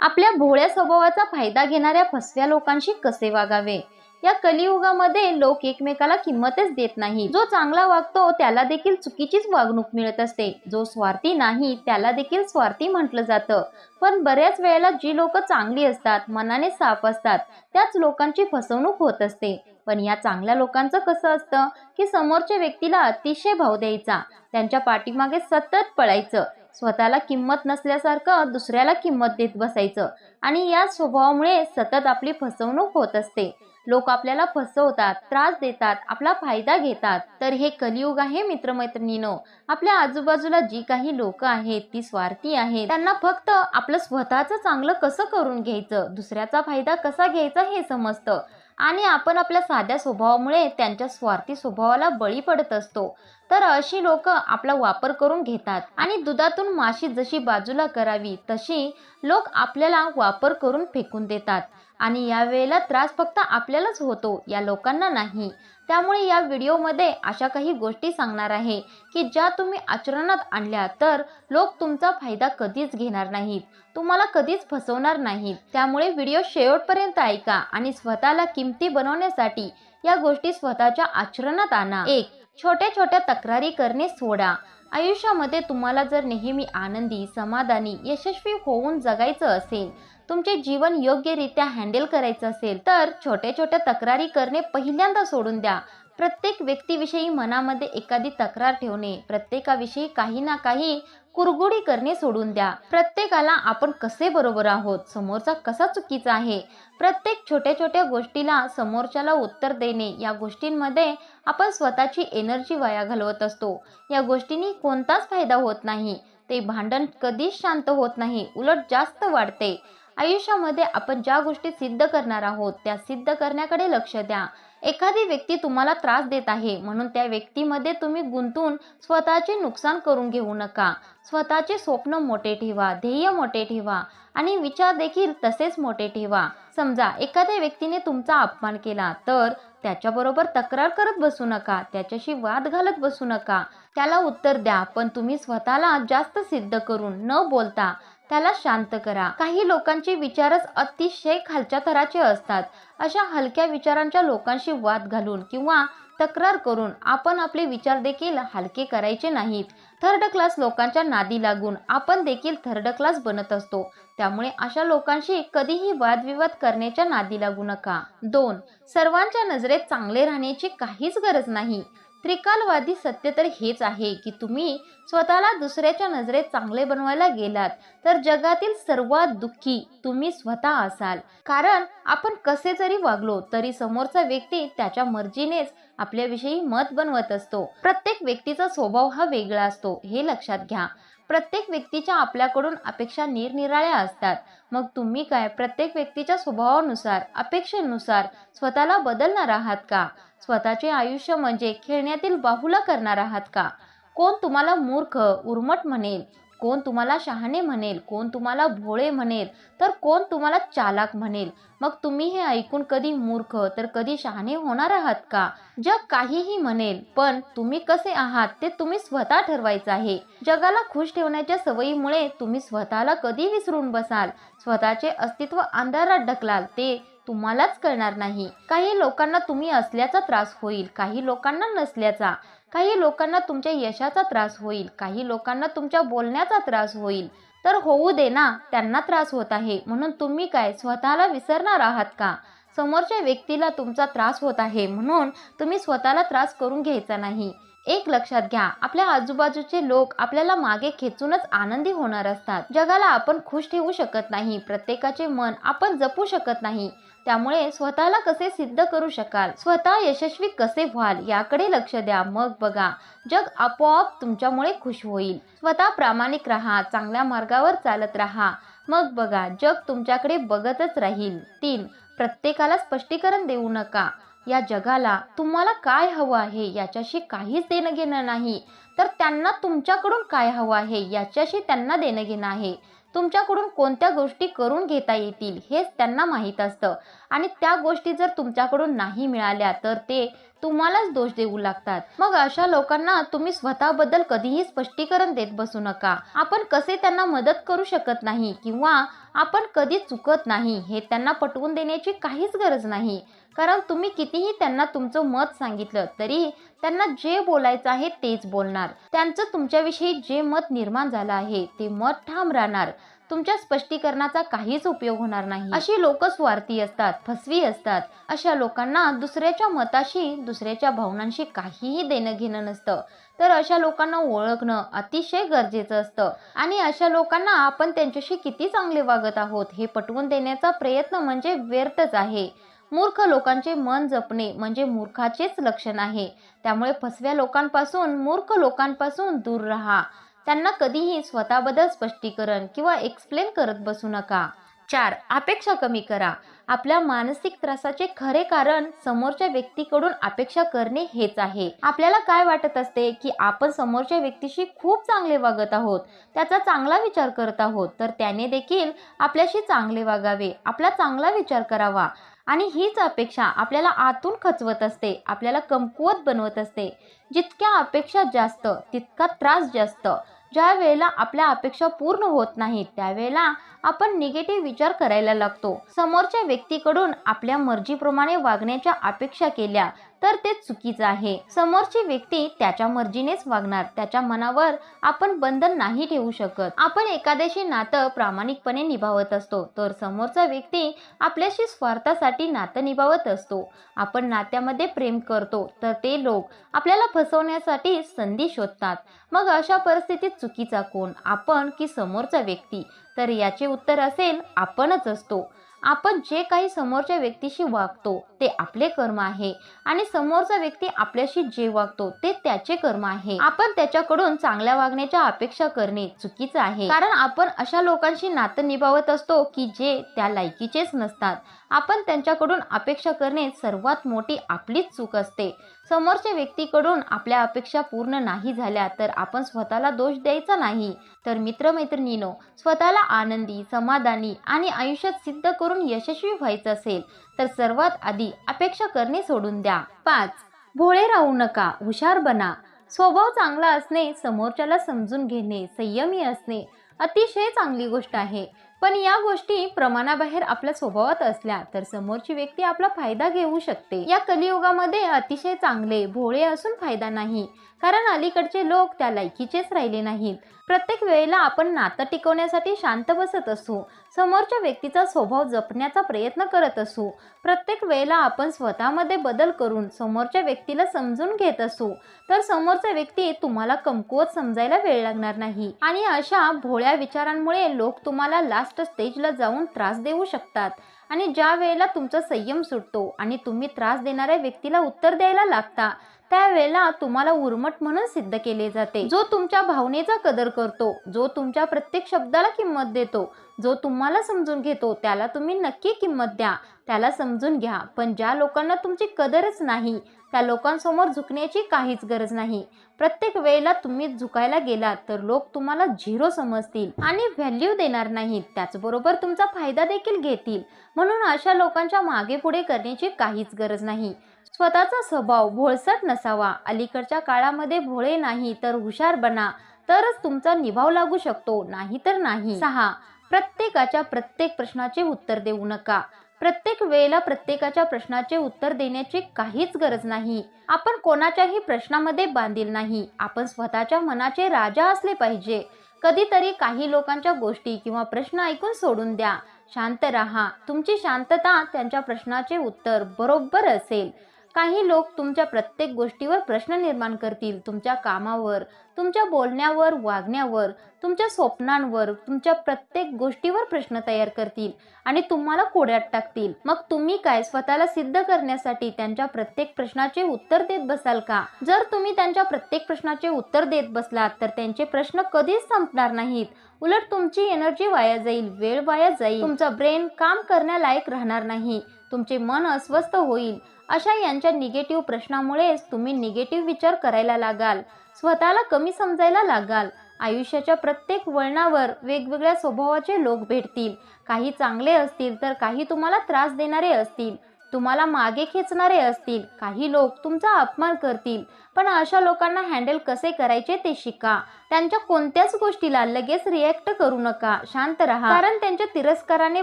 आपल्या भोळ्या स्वभावाचा फायदा घेणाऱ्या फसव्या लोकांशी कसे वागावे? या कलियुगामध्ये लोक एकमेकाला किंमतच देत नाही. जो चांगला वागतो त्याला देखील चुकीचीच वागणूक मिळत असते. जो स्वार्थी नाही त्याला देखील स्वार्थी म्हटलं जातं. पण बऱ्याच वेळेला जी लोक चांगली असतात मनाने साफ असतात त्याच लोकांची फसवणूक होत असते. पण या चांगल्या लोकांचं कसं असतं? की समोरच्या व्यक्तीला अतिशय भाव द्यायचा. त्यांच्या पाठीमागे सतत पळायचं. स्वतःला किंमत नसल्यासारखं दुसऱ्याला किंमत देत बसायचं. आणि या स्वभावामुळे सतत आपली फसवणूक होत असते. लोक आपल्याला फसवतात त्रास देतात आपला फायदा घेतात. तर हे कलियुग आहे मित्रमैत्रिणीनो. आपल्या आजूबाजूला जी काही लोक आहेत ती स्वार्थी आहेत. त्यांना फक्त आपलं स्वतःचं चांगलं कसं करून घ्यायचं दुसऱ्याचा फायदा कसा घ्यायचा हे समजतं. आणि आपण आपल्या साध्या स्वभावामुळे त्यांच्या स्वार्थी स्वभावाला बळी पडत असतो. तर अशी लोक आपला वापर करून घेतात. आणि दुधातून माशी जशी बाजूला करावी तशी लोक आपल्याला वापर करून फेकून देतात. आणि या वेळेला त्रास फक्त आपल्यालाच होतो या लोकांना नाही. त्यामुळे या व्हिडिओमध्ये अशा काही गोष्टी सांगणार आहे की ज्या तुम्ही आचरणात आणल्या तर लोक तुमचा फायदा कधीच घेणार नाहीत. तुम्हाला कधीच फसवणार नाहीत. त्यामुळे व्हिडिओ शेवटपर्यंत ऐका आणि स्वतःला किमती बनवण्यासाठी या गोष्टी स्वतःच्या आचरणात आणा. एक छोट्या छोट्या तक्रारी करणे सोडा. आयुष्यामध्ये तुम्हाला जर नेहमी आनंदी समाधानी यशस्वी होऊन जगायचं असेल तुमचे जीवन योग्यरित्या हँडल करायचं असेल तर छोट्या छोट्या तक्रारी करणे पहिल्यांदा सोडून द्या. प्रत्येक व्यक्तीविषयी मनामध्ये एखादी तक्रार ठेवणे प्रत्येकाविषयी काही ना काही कुरगुडी करणे सोडून द्या. प्रत्येकाला आपण कसे बरोबर आहोत? समोरचा कसा चुकीचा आहे? प्रत्येक छोट्या छोट्या गोष्टीला समोरच्याला उत्तर देणे या गोष्टींमध्ये आपण स्वतःची एनर्जी वाया घालवत असतो. या गोष्टींनी कोणताच फायदा होत नाही. ते भांडण कधीच शांत होत नाही उलट जास्त वाढते. आयुष्यामध्ये आपण ज्या गोष्टी सिद्ध करणार आहोत त्या सिद्ध करण्याकडे लक्ष द्या. एखादी व्यक्ती तुम्हाला त्रास देत आहे म्हणून त्या व्यक्तीमध्ये तुम्ही गुंतून स्वतःचे नुकसान करून घेऊ नका. स्वतःचे स्वप्न मोठे ठेवा ध्येय मोठे ठेवा आणि विचार देखील तसेच मोठे ठेवा. समजा एखाद्या व्यक्तीने तुमचा अपमान केला तर त्याच्याबरोबर तक्रार करत बसू नका त्याच्याशी वाद घालत बसू नका. त्याला उत्तर द्या पण तुम्ही स्वतःला जास्त सिद्ध करून न बोलता त्याला शांत करा. काही लोकांचे विचारच अतिशय खालच्या थराचे असतात. अशा हलक्या विचारांच्या लोकांशी वाद घालून किंवा तक्रार करून आपण आपले विचार देखील हलके करायचे नाहीत. थर्ड क्लास लोकांच्या नादी लागून आपण देखील थर्ड क्लास बनत असतो. त्यामुळे अशा लोकांशी कधीही वादविवाद करण्याच्या नादी लागू नका. दोन सर्वांच्या नजरेत चांगले राहण्याची काहीच गरज नाही. त्रिकालवादी सत्य तर हेच आहे की तुम्ही स्वतःला दुसऱ्याच्या नजरेत चांगले बनवायला गेलात तर जगातील सर्वात दुःखी तुम्ही स्वतः असाल. कारण आपण कसे जरी वागलो तरी समोरचा व्यक्ती त्याच्या मर्जीनेच आपल्याविषयी मत बनवत असतो. प्रत्येक व्यक्तीचा स्वभाव हा वेगळा असतो हे लक्षात घ्या. प्रत्येक व्यक्तीच्या आपल्याकडून अपेक्षा निरनिराळ्या असतात. मग तुम्ही काय? प्रत्येक व्यक्तीच्या स्वभावानुसार अपेक्षेनुसार स्वतःला बदलणार आहात का? स्वतःचे आयुष्य म्हणजे खेळण्यातील बाहुला करणार आहात का? कोण तुम्हाला मूर्ख उर्मट म्हणेल? कोण तुम्हाला शहाणे म्हणेल? कोण तुम्हाला भोळे म्हणेल? तर कोण तुम्हाला चालाक म्हणेल? मग तुम्ही हे ऐकून कधी मूर्ख तर कधी शहाणे होणार आहात का? जग काहीही म्हणेल पण तुम्ही कसे आहात ते तुम्ही स्वतः ठरवायचं आहे. जगाला खुश ठेवण्याच्या सवयीमुळे तुम्ही स्वतःला कधी विसरून बसाल? स्वतःचे अस्तित्व अंधारात ढकलाल ते तुम्हालाच कळणार नाही. काही लोकांना तुम्ही असल्याचा त्रास होईल काही लोकांना नसल्याचा. काही लोकांना तुमच्या यशाचा त्रास होईल काही लोकांना तुमच्या बोलण्याचा त्रास होईल. तर होऊ दे ना त्यांना त्रास होत आहे. म्हणून तुम्ही काय स्वतःला विसरणार आहात का? समोरच्या व्यक्तीला तुमचा त्रास होत आहे म्हणून तुम्ही स्वतःला त्रास करून घ्यायचा नाही. एक लक्षात घ्या आपल्या आजूबाजूचे लोक आपल्याला मागे खेचूनच आनंदी होणार असतात. जगाला आपण खुश ठेवू शकत नाही प्रत्येकाचे मन आपण जपू शकत नाही. त्यामुळे स्वतःला कसे सिद्ध करू शकाल? स्वतः यशस्वी कसे व्हाल? याकडे लक्ष द्या. मग बघा जग आपोआप तुमच्यामुळे खुश होईल. स्वतः प्रामाणिक राहा चांगल्या मार्गावर चालत राहा. मग बघा जग तुमच्याकडे बघतच राहील. तीन प्रत्येकाला स्पष्टीकरण देऊ नका. या जगाला तुम्हाला काय हवं आहे याच्याशी काहीच देणं घेणं नाही. तर त्यांना तुमच्याकडून काय हवं आहे याच्याशी त्यांना देणं घेणं आहे. तुमच्याकडून कोणत्या गोष्टी करून घेता येतील हेच त्यांना माहीत असतं. आणि त्या गोष्टी जर तुमच्याकडून नाही मिळाल्या तर ते तुम्हालाच दोष देऊ लागतात. मग अशा लोकांना तुम्ही स्वतःबद्दल कधीही स्पष्टीकरण देत बसू नका. आपण कसे त्यांना मदत करू शकत नाही किंवा आपण कधी चुकत नाही हे त्यांना पटवून देण्याची काहीच गरज नाही. कारण तुम्ही कितीही त्यांना तुमचं मत सांगितलं तरी त्यांना जे बोलायचं आहे तेच बोलणार. त्यांचं तुमच्याविषयी जे मत निर्माण झालं आहे ते मत ठाम राहणार. तुमच्या स्पष्टीकरणाचा काहीच उपयोग होणार नाही. अशी लोक स्वार्थी असतात फसवी असतात. अशा लोकांना दुसऱ्याच्या मताशी दुसऱ्याच्या भावनांशी काहीही देणं घेणं नसतं. तर अशा लोकांना ओळखणं अतिशय गरजेचं असतं. आणि अशा लोकांना आपण त्यांच्याशी किती चांगले वागत आहोत हे पटवून देण्याचा प्रयत्न म्हणजे व्यर्थच आहे. मूर्ख लोकांचे मन जपणे म्हणजे मूर्खाचेच लक्षण आहे. त्यामुळे फसव्या लोकांपासून मूर्ख लोकांपासून दूर राहा. त्यांना कधीही स्वतःबद्दल स्पष्टीकरण किंवा एक्सप्लेन करत बसू नका. चार अपेक्षा कमी करा. आपल्या मानसिक त्रासाचे खरे कारण समोरच्या व्यक्तीकडून अपेक्षा करणे हेच आहे. आपल्याला काय वाटत असते की आपण समोरच्या व्यक्तीशी खूप चांगले वागत आहोत? त्याचा चांगला विचार करत आहोत तर त्याने देखील आपल्याशी चांगले वागावे. आपला चांगला विचार करावा. आणि हीच अपेक्षा आपल्याला आतून खचवत असते. आपल्याला कमकुवत बनवत असते. जितक्या अपेक्षा जास्त तितका त्रास जास्त. ज्या वेळेला आपल्या अपेक्षा पूर्ण होत नाहीत त्यावेळेला आपण निगेटिव्ह विचार करायला लागतो. समोरच्या व्यक्तीकडून आपल्या मर्जीप्रमाणे वागण्याच्या अपेक्षा केल्या तर ते चुकीचं आहे. समोरची व्यक्ती त्याच्या मर्जीनेच वागणार. त्याच्या मनावर आपण बंधन नाही ठेवू शकत. आपण एखाद्याशी नातं प्रामाणिकपणे निभावत असतो. तर समोरचा व्यक्ती आपल्याशी स्वार्थासाठी नातं निभावत असतो. आपण नात्यामध्ये प्रेम करतो. तर ते लोक आपल्याला फसवण्यासाठी संधी शोधतात. मग अशा परिस्थितीत चुकीचा कोण? आपण की समोरचा व्यक्ती? तर याचे उत्तर असेल आपणच असतो. आपण जे काही समोरच्या व्यक्तीशी वागतो ते आपले कर्म आहे. आणि समोरचा व्यक्ती आपल्याशी जे वागतो ते त्याचे कर्म आहे. आपण त्याच्याकडून चांगल्या वागण्याच्या अपेक्षा करणे चुकीचं आहे. कारण आपण अशा लोकांशी नातं निभावत असतो की जे त्या लायकीचेच नसतात. आपण त्यांच्याकडून अपेक्षा करणे सर्वात मोठी आपलीच चूक असते. समोरच्या व्यक्तीकडून आपल्या अपेक्षा पूर्ण नाही झाल्या तर आपण स्वतःला दोष द्यायचा नाही. तर मित्रमैत्रिणीनो स्वतःला आनंदी समाधानी आणि आयुष्यात सिद्ध करून यशस्वी व्हायचं असेल तर सर्वात आधी अपेक्षा करणे सोडून द्या. पाच भोळे राहू नका हुशार बना. स्वभाव चांगला असणे समोरच्याला समजून घेणे संयमी असणे अतिशय चांगली गोष्ट आहे. पण या गोष्टी प्रमाणाबाहेर आपल्या स्वभावात असल्या तर समोरची व्यक्ती आपला फायदा घेऊ शकते. या कलियुगामध्ये अतिशय चांगले भोळे असून फायदा नाही. कारण अलीकडचे लोक त्या लायकीचेच राहिले नाहीत. प्रत्येक वेळेला आपण नातं टिकवण्यासाठी शांत बसत असू समोरच्या व्यक्तीचा स्वभाव जपण्याचा प्रयत्न करत असू प्रत्येक वेळेला आपण स्वतःमध्ये बदल करून समोरच्या व्यक्तीला समजून घेत असू तर समोरचा व्यक्ती तुम्हाला कमकुवत समजायला वेळ लागणार नाही. आणि अशा भोळ्या विचारांमुळे लोक तुम्हाला लास्ट स्टेजला जाऊन त्रास देऊ शकतात. आणि ज्या वेळेला तुमचा संयम सुटतो आणि तुम्ही त्रास देणाऱ्या व्यक्तीला उत्तर द्यायला लागता त्यावेळेला तुम्हाला उर्मट म्हणून सिद्ध केले जाते. जो तुमच्या भावनेचा कदर करतो जो तुमच्या प्रत्येक शब्दाला किंमत देतो जो तुम्हाला समजून घेतो त्याला तुम्ही नक्की किंमत द्या त्याला समजून घ्या. पण ज्या लोकांना तुमची कदरच नाही त्या लोकांसमोर झुकण्याची काहीच गरज नाही. प्रत्येक वेळेला तुम्ही झुकायला गेलात तर लोक तुम्हाला झिरो समजतील आणि व्हॅल्यू देणार नाहीत. त्याचबरोबर तुमचा फायदा देखील घेतील. म्हणून अशा लोकांच्या मागे पुढे करण्याची काहीच गरज नाही. स्वतःचा स्वभाव भोळसट नसावा. अलीकडच्या काळामध्ये भोळे नाही तर हुशार बना. तरच तुमचा निभाव लागू शकतो. नाही तर नाही. सहा. प्रत्येकाच्या प्रत्येक प्रश्नाचे उत्तर देऊ नका. प्रत्येक वेळेला प्रत्येकाच्या प्रश्नाचे उत्तर देण्याची काहीच गरज नाही. आपण कोणाच्याही प्रश्नामध्ये बांधील नाही. आपण स्वतःच्या मनाचे राजा असले पाहिजे. कधीतरी काही लोकांच्या गोष्टी किंवा प्रश्न ऐकून सोडून द्या. शांत राहा. तुमची शांतता त्यांच्या प्रश्नाचे उत्तर बरोबर असेल. काही लोक तुमच्या प्रत्येक गोष्टीवर प्रश्न निर्माण करतील. तुमच्या कामावर तुमच्या बोलण्यावर वागण्यावर तुमच्या स्वप्नांवर तुमच्या प्रत्येक गोष्टीवर प्रश्न तयार करतील आणि तुम्हाला कोड्यात टाकतील. मग तुम्ही काय? स्वतःला सिद्ध करण्यासाठी त्यांच्या प्रत्येक प्रश्नाचे उत्तर देत बसाल का? जर तुम्ही त्यांच्या प्रत्येक प्रश्नाचे उत्तर देत बसलात तर त्यांचे प्रश्न कधीच संपणार नाहीत. उलट तुमची एनर्जी वाया जाईल वेळ वाया जाईल. तुमचा ब्रेन काम करण्यालायक राहणार नाही. तुमचे मन अस्वस्थ होईल. अशा यांच्या निगेटिव्ह प्रश्नामुळेच तुम्ही निगेटिव्ह विचार करायला लागाल. स्वतःला कमी समजायला लागाल. आयुष्याच्या प्रत्येक वळणावर वेगवेगळ्या स्वभावाचे लोक भेटतील. काही चांगले असतील तर काही तुम्हाला त्रास देणारे असतील. तुम्हाला मागे खेचणारे असतील. काही लोक तुमचा अपमान करतील. पण अशा लोकांना हँडल कसे करायचे ते शिका. त्यांच्या कोणत्याच गोष्टीला लगेच रिॲक्ट करू नका. शांत राहा. कारण त्यांच्या तिरस्काराने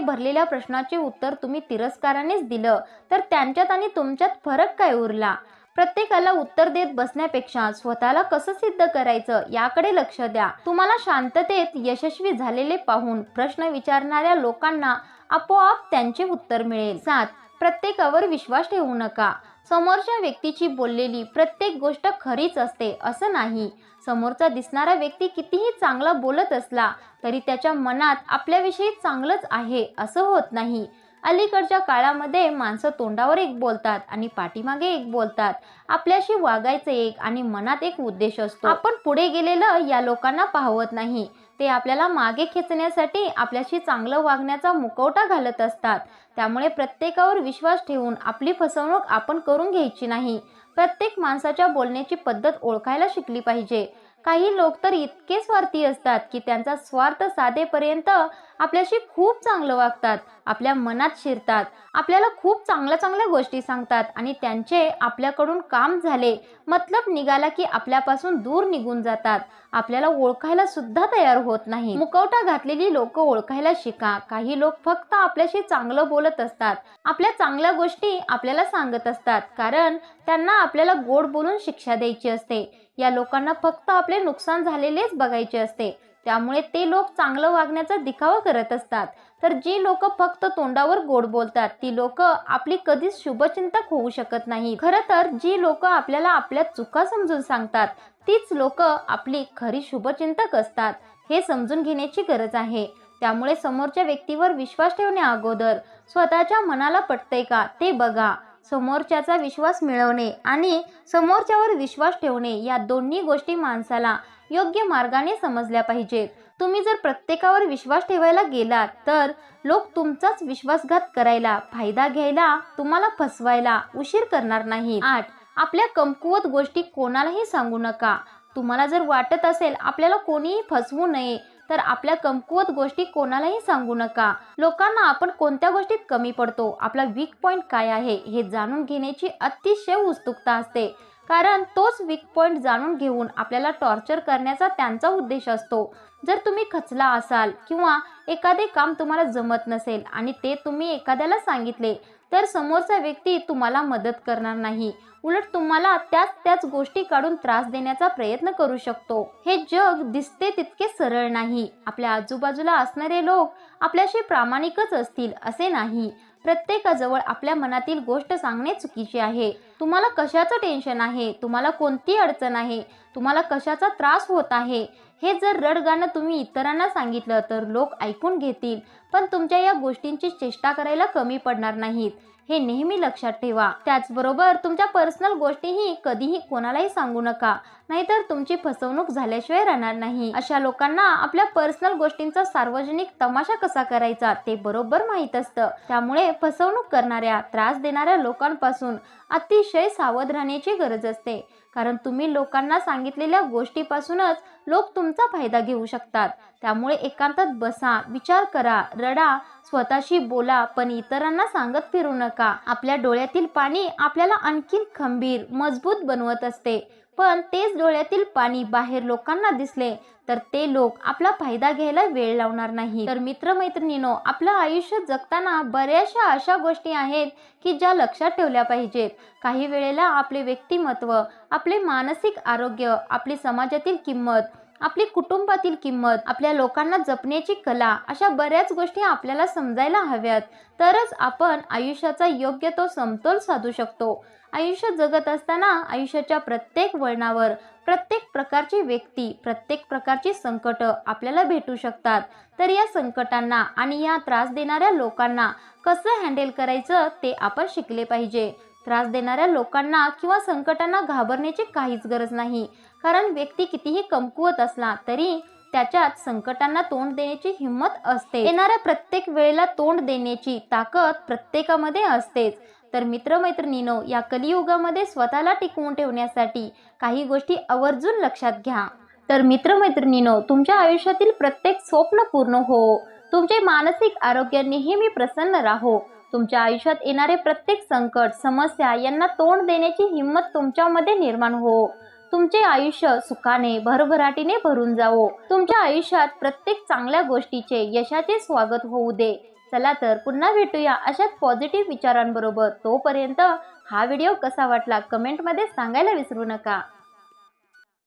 भरलेल्या प्रश्नाचे उत्तर तुम्ही तिरस्कारानेच दिलं. तर त्यांच्यात आणि तुमच्यात फरक काय उरला? प्रत्येकाला उत्तर देत बसण्यापेक्षा स्वतःला कसं सिद्ध करायचं याकडे लक्ष द्या. तुम्हाला शांततेत यशस्वी झालेले पाहून प्रश्न विचारणाऱ्या लोकांना आपोआप त्यांचे उत्तर मिळेल. सात. प्रत्येकावर विश्वास ठेवू नका. समोरच्या व्यक्तीची बोललेली प्रत्येक गोष्ट खरीच असते असं नाही. समोरचा दिसणारा व्यक्ती कितीही चांगला बोलत असला तरी त्याच्या मनात आपल्याविषयी चांगलंच आहे असं होत नाही. अलीकडच्या काळामध्ये माणसं तोंडावर एक बोलतात आणि पाठीमागे एक बोलतात. आपल्याशी वागायचं एक आणि मनात एक उद्देश असतो. आपण पुढे गेलेलं या लोकांना पाहवत नाही. ते आपल्याला मागे खेचण्यासाठी आपल्याशी चांगलं वागण्याचा मुखवटा घालत असतात. त्यामुळे प्रत्येकावर विश्वास ठेवून आपली फसवणूक आपण करून घ्यायची नाही. प्रत्येक माणसाच्या बोलण्याची पद्धत ओळखायला शिकली पाहिजे. काही लोक तर इतके स्वार्थी असतात की त्यांचा स्वार्थ साधेपर्यंत आपल्याशी खूप चांगलं वागतात आपल्या मनात शिरतात आपल्याला खूप चांगल्या चांगल्या गोष्टी सांगतात आणि त्यांचे आपल्याकडून काम झाले मतलब निघाला की आपल्यापासून दूर निघून जातात. आपल्याला ओळखायला सुद्धा तयार होत नाही. मुकवटा घातलेली लोक ओळखायला शिका. काही लोक फक्त आपल्याशी चांगलं बोलत असतात. आपल्या चांगल्या गोष्टी आपल्याला सांगत असतात. कारण त्यांना आपल्याला गोड बोलून शिक्षा द्यायची असते. या लोकांना फक्त आपल्या आपले नुकसान झालेलेच बघायचे असते. त्यामुळे ते लोक चांगलं वागण्याचा दिखावा करत असतात. तर जी लोक फक्त तोंडावर गोड बोलतात ती लोक आपली कधीच शुभचिंतक होऊ शकत नाही खरं तर जी लोक आपल्याला आपल्या चुका समजून सांगतात तीच लोक आपली खरी शुभचिंतक असतात. हे समजून घेण्याची गरज आहे. त्यामुळे समोरच्या व्यक्तीवर विश्वास ठेवण्या अगोदर स्वतःच्या मनाला पटतंय का ते बघा. समोरच्याचा विश्वास मिळवणे आणि समोरच्यावर विश्वास ठेवणे या दोन्ही गोष्टी माणसाला योग्य मार्गाने समजल्या पाहिजेत. तुम्ही जर प्रत्येकावर विश्वास ठेवायला गेलात तर लोक तुमचाच विश्वासघात करायला फायदा घ्यायला तुम्हाला फसवायला उशीर करणार नाही आठ आपल्या कमकुवत गोष्टी कोणालाही सांगू नका. तुम्हाला जर वाटत असेल आपल्याला कोणीही फसवू नये तर आपल्या कमकुवत गोष्टी कोणालाही सांगू नका. लोकांना आपण कोणत्या गोष्टीत कमी पडतो? आपला वीक पॉईंट काय आहे? हे जाणून घेण्याची अतिशय उत्सुकता असते. कारण तोच वीक पॉईंट जाणून घेऊन आपल्याला टॉर्चर करण्याचा त्यांचा उद्देश असतो. जर तुम्ही खचला असाल किंवा एखादे काम तुम्हाला जमत नसेल आणि ते तुम्ही एखाद्याला सांगितले तर समोरचा व्यक्ती तुम्हाला मदत करणार नाही. उलट तुम्हाला त्याच त्याच गोष्टी काढून त्रास देण्याचा प्रयत्न करू शकतो. हे जग दिसते तितके सरळ नाही. आपल्या आजूबाजूला असणारे लोक आपल्याशी प्रामाणिकच असतील असे नाही. प्रत्येकाजवळ आपल्या मनातील गोष्ट सांगणे चुकीचे आहे. तुम्हाला कशाचं टेन्शन आहे? तुम्हाला कोणती अडचण आहे? तुम्हाला कशाचा त्रास होत आहे? हे जर रडगाणं तुम्ही इतरांना सांगितलं तर लोक ऐकून घेतील. पण तुमच्या या गोष्टींची चेष्टा करायला कमी पडणार नाहीत. हे नेहमी लक्षात ठेवा. त्याचबरोबर तुमच्या पर्सनल गोष्टीही कधीही कोणालाही सांगू नका. नाहीतर तुमची फसवणूक झाल्याशिवाय राहणार नाही. अशा लोकांना आपल्या पर्सनल गोष्टींचा सार्वजनिक तमाशा कसा करायचा ते बरोबर माहीत असतं. त्यामुळे फसवणूक करणाऱ्या त्रास देणाऱ्या लोकांपासून अतिशय सावध राहण्याची गरज असते. कारण तुम्ही लोकांना सांगितलेल्या गोष्टीपासूनच लोक तुमचा फायदा घेऊ शकतात. त्यामुळे एकांतात बसा विचार करा रडा स्वतःशी बोला पण इतरांना सांगत फिरू नका. आपल्या डोळ्यातील पाणी आपल्याला आणखीन खंबीर मजबूत बनवत असते. पण तेच डोळ्यातील पाणी बाहेर लोकांना दिसले तर ते लोक आपला फायदा घ्यायला वेळ लावणार नाही. तर मित्रमैत्रिणीनो आपलं आयुष्य जगताना बऱ्याचशा अशा गोष्टी आहेत की ज्या लक्षात ठेवल्या पाहिजेत. काही वेळेला आपले व्यक्तिमत्व आपले मानसिक आरोग्य आपली समाजातील किंमत आपली कुटुंबातील किंमत आपल्या लोकांना जपण्याची कला अशा बऱ्याच गोष्टी आपल्याला समजायला हव्यात. तरच आपण आयुष्याचा योग्य तो समतोल साधू शकतो. आयुष्य जगत असताना आयुष्याच्या प्रत्येक वळणावर प्रत्येक प्रकारची व्यक्ती प्रत्येक प्रकारची संकट आपल्याला भेटू शकतात. तर या संकटांना आणि या त्रास देणाऱ्या लोकांना कसं हँडल करायचं ते आपण शिकले पाहिजे. त्रास देणाऱ्या लोकांना किंवा संकटांना घाबरण्याची काहीच गरज नाही. कारण व्यक्ती कितीही कमकुवत असला तरी त्याच्यात संकटांना तोंड देण्याची हिंमत असते. येणाऱ्या प्रत्येक वेळेला तोंड देण्याची ताकद प्रत्येकामध्ये असतेच. तर मित्रमैत्रिणीनो या कलियुगामध्ये स्वतःला टिकवून ठेवण्यासाठी काही गोष्टी आवर्जून लक्षात घ्या. तर मित्रमैत्रिणीनो तुमच्या आयुष्यातील प्रत्येक स्वप्न पूर्ण हो. तुमचे मानसिक आरोग्य नेहमी प्रसन्न राहो. तुमच्या आयुष्यात येणारे प्रत्येक संकट समस्या यांना तोंड देण्याची हिंमत तुमच्यामध्ये निर्माण हो. तुमचे आयुष्य सुखाने भरभराटीने भरून जावो. तुमच्या आयुष्यात प्रत्येक चांगल्या गोष्टीचे यशाचे स्वागत होऊ दे. चला तर पुन्हा भेटूया अशाच पॉझिटिव्ह विचारांबरोबर. तोपर्यंत हा व्हिडिओ कसा वाटला कमेंटमध्ये सांगायला विसरू नका.